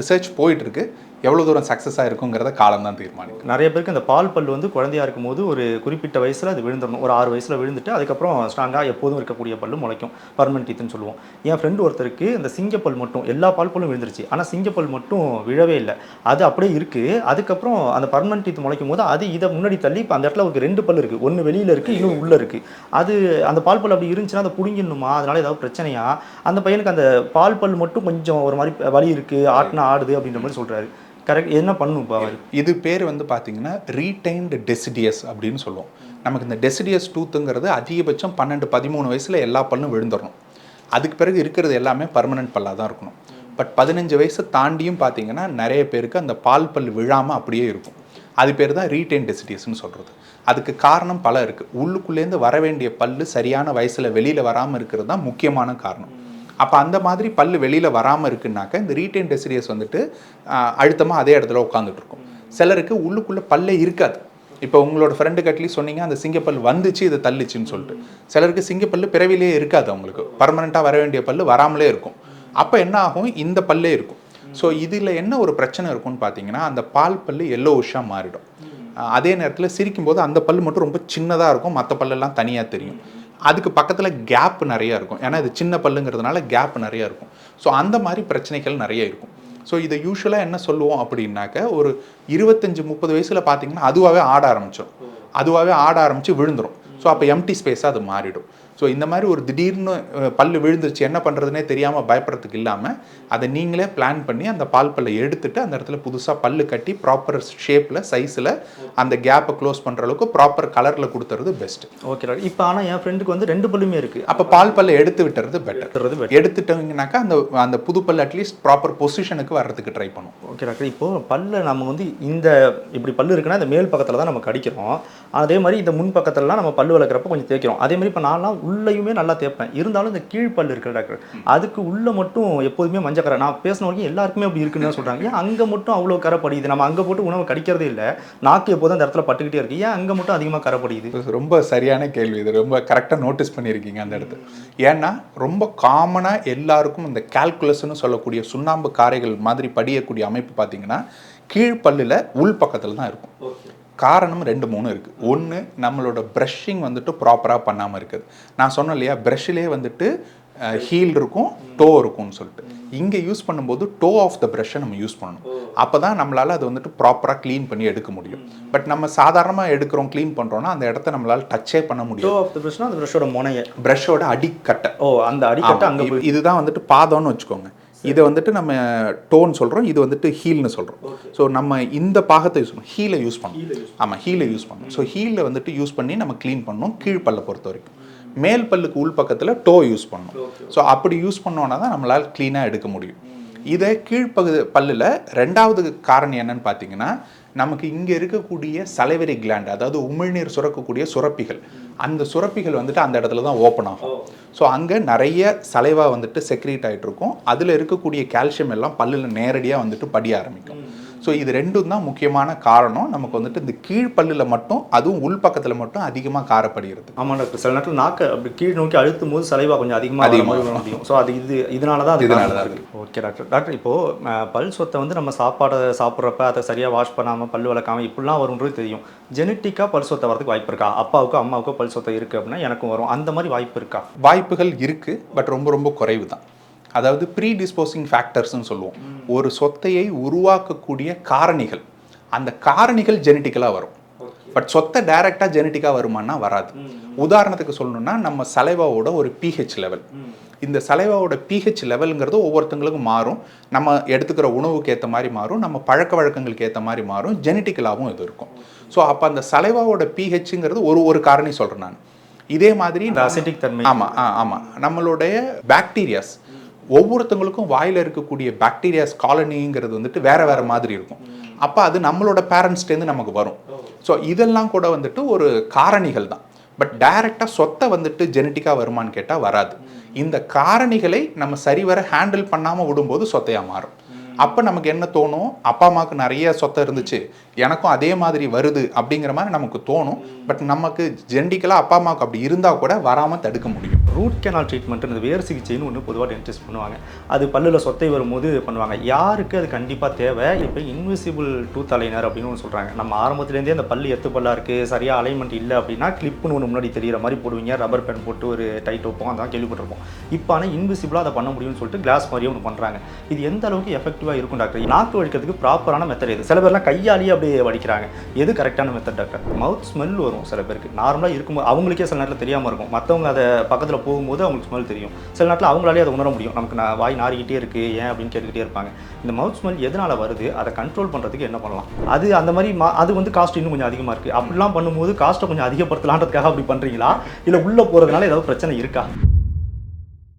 ரிசர்ச் போயிட்டுருக்கு எவ்வளோ தூரம் சக்ஸஸாக இருக்குங்கிறத காலம் தான் தீர்மானிக்கும். நிறைய பேருக்கு இந்த பால் பல் வந்து குழந்தையா இருக்கும்போது ஒரு குறிப்பிட்ட வயசில் அது விழுந்துடணும் ஒரு ஆறு வயசில் விழுந்துட்டு அதுக்கப்புறம் ஸ்ட்ராங்காக எப்போதும் இருக்கக்கூடிய பல்லு முளைக்கும். பர்மனன்ட் டீத்துன்னு சொல்லுவோம். என் ஃப்ரெண்டு ஒருத்தருக்கு இந்த சிங்கப்பல் மட்டும் எல்லா பால் பல்லும் விழுந்துருச்சு. ஆனால் சிங்கப்பல் மட்டும் விழவே இல்லை. அது அப்படியே இருக்குது அதுக்கப்புறம் அந்த பர்மனன்ட் டீத் முளைக்கும் போது அது இதை முன்னாடி தள்ளி இப்போ அந்த இடத்துல ஒரு ரெண்டு பல் இருக்குது ஒன்று வெளியில் இருக்குது இன்னும் உள்ளே இருக்குது அது அந்த பால் பல் அப்படி இருந்துச்சுன்னா அதை புடுங்கிடணுமா? அதனால் ஏதாவது பிரச்சனையா? அந்த பையனுக்கு அந்த பால் பல் மட்டும் கொஞ்சம் ஒரு மாதிரி வலி இருக்குது ஆட்டினா ஆடுது அப்படின்ற மாதிரி சொல்கிறாரு கரெக்ட் என்ன பண்ணணும் இப்போ அவர்? இது பேர் வந்து பார்த்தீங்கன்னா ரீடைன்டு டெசிடியஸ் அப்படின்னு சொல்லுவோம். நமக்கு இந்த டெசிடியஸ் டூத்துங்கிறது அதிகபட்சம் பன்னெண்டு பதிமூணு வயசில் எல்லா பல்லும் விழுந்துடணும். அதுக்கு பிறகு இருக்கிறது எல்லாமே பர்மனெண்ட் பல்லாக தான் இருக்கணும். பட் பதினஞ்சு வயசு தாண்டியும் பார்த்தீங்கன்னா நிறைய பேருக்கு அந்த பால் பல் விழாமல் அப்படியே இருக்கும். அது பேர் தான் ரீடைன் டெசிடியஸ்னு சொல்கிறது அதுக்கு காரணம் பல இருக்குது உள்ளுக்குள்ளேருந்து வர வேண்டிய பல்லு சரியான வயசில் வெளியில் வராமல் இருக்கிறது தான் முக்கியமான காரணம். அப்போ அந்த மாதிரி பல் வெளியில் வராமல் இருக்குன்னாக்க இந்த ரீடைன் டெசிடியஸ் வந்துட்டு அழுத்தமாக அதே இடத்துல உட்காந்துட்ருக்கும் சிலருக்கு உள்ளுக்குள்ளே பல்லே இருக்காது. இப்போ உங்களோட ஃப்ரெண்டு கட்லி சொன்னீங்க அந்த சிங்கப்பல் வந்துச்சு இதை தள்ளுச்சுன்னு சொல்லிட்டு. சிலருக்கு சிங்கப்பல்லு பிறவிலேயே இருக்காது அவங்களுக்கு. பர்மனெண்ட்டாக வர வேண்டிய பல் வராமலே இருக்கும். அப்போ என்ன ஆகும்? இந்த பல்லே இருக்கும். ஸோ இதில் என்ன ஒரு பிரச்சனை இருக்கும்னு பார்த்தீங்கன்னா அந்த பால் பல்லு எல்லோ உஷாக மாறிடும். அதே நேரத்தில் சிரிக்கும்போது அந்த பல் மட்டும் ரொம்ப சின்னதாக இருக்கும். மற்ற பல்லெல்லாம் தனியாக தெரியும். அதுக்கு பக்கத்தில் கேப் நிறைய இருக்கும். ஏன்னா இது சின்ன பல்லுங்கிறதுனால கேப் நிறைய இருக்கும். ஸோ அந்த மாதிரி பிரச்சனைகள் நிறைய இருக்கும். ஸோ இதை யூஸ்வலாக என்ன சொல்லுவோம் அப்படின்னாக்க ஒரு இருபத்தஞ்சி முப்பது வயசில் பார்த்தீங்கன்னா அதுவாகவே ஆட ஆரம்பிச்சிடும் அதுவாகவே ஆட ஆரம்பித்து விழுந்துடும் ஸோ அப்போ எம்டி ஸ்பேஸாக அது மாறிடும். ஸோ இந்த மாதிரி ஒரு திடீர்னு பல்லு விழுந்துருச்சு என்ன பண்ணுறதுனே தெரியாமல் பயப்படுறதுக்கு இல்லாமல் அதை நீங்களே பிளான் பண்ணி அந்த பால் பல்லை எடுத்துட்டு அந்த இடத்துல புதுசாக பல்லு கட்டி ப்ராப்பர் ஷேப்பில் சைஸில் அந்த கேப்பை க்ளோஸ் பண்ணுற அளவுக்கு ப்ராப்பர் கலரில் கொடுத்துறது பெஸ்ட் ஓகே டாக்டர் இப்போ ஆனால் என் ஃப்ரெண்டுக்கு வந்து ரெண்டு பல்லுமே இருக்குது அப்போ பால் பல்லை எடுத்து விட்டுறது பெட்டர். எடுத்துட்டீங்கன்னாக்கா அந்த அந்த புது பல் அட்லீஸ்ட் ப்ராப்பர் பொசிஷனுக்கு வர்றதுக்கு ட்ரை பண்ணும் ஓகே டாக்டர் இப்போ பல்ல நம்ம வந்து இந்த இப்படி பல்லு இருக்குன்னா இந்த மேல் பக்கத்தில் தான் நம்ம கடிக்கிறோம். அதே மாதிரி இந்த முன் பக்கத்துலலாம் நம்ம பல்லு வளர்க்குறப்ப கொஞ்சம் தேய்க்கிறோம். அதே மாதிரி இப்போ நான்லாம் உள்ளேயுமே நல்லா தேய்ப்பேன். இருந்தாலும் இந்த கீழ் பல்லு இருக்குல்ல டாக்டர் அதுக்கு உள்ள மட்டும் எப்போதுமே மஞ்சள் கரை நான் பேசின வரைக்கும் எல்லாருக்குமே அப்படி இருக்குன்னு தான் சொல்கிறாங்க ஏன் அங்கே மட்டும் அவ்வளோ கரை படியுது நம்ம அங்கே போட்டு உணவு கடிக்கிறதே இல்லை. நாக்கு எப்போதும் அந்த இடத்துல பட்டுக்கிட்டே இருக்கு. ஏன் அங்கே மட்டும் அதிகமாக கரை படியுது ரொம்ப சரியான கேள்வி. இது ரொம்ப கரெக்டாக நோட்டீஸ் பண்ணியிருக்கீங்க அந்த இடத்துல. ஏன்னா ரொம்ப காமனாக எல்லாருக்கும் இந்த கால்குலஸ்னு சொல்லக்கூடிய சுண்ணாம்பு காரைகள் மாதிரி படியக்கூடிய அமைப்பு பார்த்தீங்கன்னா கீழ்ப்பல்லில் உள் பக்கத்தில் தான் இருக்கும். காரணம் ரெண்டு மூணு இருக்குது ஒன்று நம்மளோட ப்ரஷிங் வந்துட்டு ப்ராப்பராக பண்ணாமல் இருக்குது. நான் சொன்னேன் இல்லையா ப்ரஷ்ஷிலே வந்துட்டு ஹீல் இருக்கும் டோ இருக்கும்னு சொல்லிட்டு. இங்கே யூஸ் பண்ணும்போது டோ ஆஃப் த ப்ரஷ்ஷை நம்ம யூஸ் பண்ணணும். அப்போ தான் நம்மளால் அது வந்துட்டு ப்ராப்பராக க்ளீன் பண்ணி எடுக்க முடியும். பட் நம்ம சாதாரணமாக எடுக்கிறோம் க்ளீன் பண்ணுறோம்னா அந்த இடத்த நம்மளால் டச்சே பண்ண டோ முடியும் ஆஃப் த ப்ரஷ்னா அந்த ப்ரஷோட முனைய. ப்ரஷோட அடிக்கட்டை. ஓ அந்த அடிக்கட்டு அங்கே இதுதான் வந்துட்டு பாதம்னு வச்சுக்கோங்க. இதை வந்துட்டு நம்ம டோன் சொல்கிறோம் இது வந்துட்டு ஹீல்னு சொல்கிறோம் ஸோ நம்ம இந்த பாகத்தை யூஸ் பண்ணணும் ஹீலை யூஸ் பண்ணணும் ஆமாம் ஹீலை யூஸ் பண்ணணும் ஸோ ஹீலை வந்துட்டு யூஸ் பண்ணி நம்ம க்ளீன் பண்ணணும் கீழ்ப்பல்லை பொறுத்த வரைக்கும். மேல் பல்லுக்கு உள் பக்கத்தில் டோ யூஸ் பண்ணணும் ஸோ அப்படி யூஸ் பண்ணோன்னா தான் நம்மளால் க்ளீனாக எடுக்க முடியும். இதை கீழ்ப்பகுதி பல்லில் ரெண்டாவது காரணம் என்னன்னு பார்த்தீங்கன்னா நமக்கு இங்கே இருக்கக்கூடிய சலைவரி கிளாண்ட் அதாவது உமிழ்நீர் சுரக்கக்கூடிய சுரப்பிகள் அந்த சுரப்பிகள் வந்துட்டு அந்த இடத்துல தான் ஓப்பன் ஆகும். ஸோ அங்கே நிறைய சலைவா வந்துட்டு செக்ரேட் ஆகிட்டு இருக்கும். அதில் இருக்கக்கூடிய கால்சியம் எல்லாம் பல்லில் நேரடியாக வந்துட்டு படிய ஆரம்பிக்கும். ஸோ இது ரெண்டும் தான் முக்கியமான காரணம். நமக்கு வந்துட்டு இந்த கீழ் பல்லில் மட்டும் அதுவும் உள் பக்கத்தில் மட்டும் அதிகமாக காரப்படுகிறது. ஆமாம் டாக்டர். சில நேரத்தில் நாக்கை அப்படி கீழ் நோக்கி அழுத்தும் போது சலைவா கொஞ்சம் அதிகமாக அதிகமா அதிகமாக முடியும். ஸோ அது இது இதனால தான் அது இதனால தான் இருக்கு. Okay doctor. டாக்டர் இப்போ அஹ், பல் சொத்தை வந்து நம்ம சாப்பாடை சாப்பிட்றப்ப அதை சரியாக வாஷ் பண்ணாமல் பல் விளக்காமல் இப்படிலாம் வரும்ன்றது தெரியும். ஜெனட்டிக்காக பல் சொத்தை வரதுக்கு வாய்ப்பு இருக்கா? அப்பாவுக்கோ அம்மாவுக்கோ பல் சொத்தை இருக்குது அப்படின்னா எனக்கும் வரும். அந்த மாதிரி வாய்ப்பு இருக்கா? வாய்ப்புகள் இருக்குது பட் ரொம்ப ரொம்ப குறைவு தான். அதாவது ப்ரீ டிஸ்போசிங் ஃபேக்டர்ஸ்னு சொல்லுவோம். ஒரு சொத்தையை உருவாக்கக்கூடிய காரணிகள். அந்த காரணிகள் ஜெனட்டிக்கலாக வரும். பட் சொத்தை டைரெக்டாக ஜெனட்டிக்காக வருமானா வராது. உதாரணத்துக்கு சொல்லணும்னா நம்ம சலைவாவோட ஒரு பிஹெச் லெவல் இந்த சலைவாவோட பிஹெச் லெவலுங்கிறது ஒவ்வொருத்தங்களுக்கும் மாறும். நம்ம எடுத்துக்கிற உணவுக்கு ஏற்ற மாதிரி மாறும். நம்ம பழக்க வழக்கங்களுக்கு ஏற்ற மாதிரி மாறும். ஜெனட்டிக்கலாகவும் இது இருக்கும். ஸோ அப்போ அந்த சலைவாவோட பிஹெச்ங்கிறது ஒரு ஒரு காரணி சொல்கிறேன் நான். இதே மாதிரி இந்த அசிட்டிக் தன்மை. ஆமா ஆ ஆமாம் நம்மளுடைய பாக்டீரியாஸ் ஒவ்வொருத்தங்களுக்கும் வாயில் இருக்கக்கூடிய பாக்டீரியாஸ் காலனிங்கிறது வந்துட்டு வேறு வேறு மாதிரி இருக்கும். அப்போ அது நம்மளோட பேரண்ட்ஸ்டேருந்து நமக்கு வரும். ஸோ இதெல்லாம் கூட வந்துட்டு ஒரு காரணிகள் தான். பட் டைரெக்டாக சொத்தை வந்துட்டு ஜெனட்டிக்காக வருமான்னு கேட்டால் வராது. இந்த காரணிகளை நம்ம சரிவர ஹேண்டில் பண்ணாமல் விடும்போது சொத்தையாக மாறும். அப்போ நமக்கு என்ன தோணும்? அப்பா அம்மாவுக்கு நிறைய சொத்தை இருந்துச்சு. எனக்கும் அதே மாதிரி வருது அப்படிங்கிற மாதிரி நமக்கு தோணும். பட் நமக்கு ஜென்டிக்கலாக அப்பா அம்மாவுக்கு அப்படி இருந்தால் கூட வராமல் தடுக்க முடியும். ரூட் கேனால் ட்ரீட்மெண்ட் இந்த வேர் சிகிச்சைன்னு ஒன்று பொதுவாக டென்டிஸ்ட் பண்ணுவாங்க. அது பல்லில் சொத்தை வரும்போது பண்ணுவாங்க. யாருக்கு அது கண்டிப்பாக தேவை? இப்போ இன்விசிபிள் டூத் அலைனர் அப்படின்னு ஒன்று சொல்கிறாங்க நம்ம ஆரம்பத்துலேருந்தே அந்த பல்லு எத்து பல்லா இருக்குது சரியாக அலைன்மெண்ட் இல்லை அப்படின்னா கிளிப்புன்னு ஒன்று முன்னாடி தெரியிற மாதிரி போடுவீங்க. ரப்பர் பேன் போட்டு ஒரு டைட் வைப்போம் அதான் கேள்விப்பட்டிருப்போம். இப்போ ஆனால் இன்விசிபிளாக அதை பண்ண முடியும்னு சொல்லிட்டு கிளாஸ் மாதிரியே ஒன்று பண்ணுறாங்க இது எந்த அளவுக்கு எஃபெக்ட் எஃபெக்டிவாக இருக்கும் டாக்டர் நாக்கு வடிக்கிறதுக்கு ப்ராப்பரான மெத்தட் எது சில பேர்லாம் கையாலேயே அப்படியே வடிக்கிறாங்க எது கரெக்டான மெத்தட் டாக்டர் மவுத் ஸ்மெல் வரும் சில பேருக்கு. நார்மலாக இருக்கும்போது அவங்களுக்கே சில நேரத்தில் தெரியாமல் இருக்கும். மற்றவங்க அதை பக்கத்தில் போகும்போது அவங்களுக்கு ஸ்மெல் தெரியும். சில நேரத்தில் அவங்களாலே அதை உணர முடியும். நமக்கு நான் வாய் நாரிக்கிட்டே இருக்குது ஏன் அப்படின்னு கேட்டுக்கிட்டே இருப்பாங்க. இந்த மவுத் ஸ்மெல் எதனால் வருது அதை கண்ட்ரோல் பண்ணுறதுக்கு என்ன பண்ணலாம்? அது அந்த மாதிரி மா- அது வந்து காஸ்ட் இன்னும் கொஞ்சம் அதிகமாக இருக்குது அப்படிலாம் பண்ணும்போது காஸ்ட்டை கொஞ்சம் அதிகப்படுத்தலான்றதுக்காக அப்படி பண்ணுறீங்களா இல்லை உள்ளே போகிறதுனால ஏதாவது பிரச்சனை இருக்கா?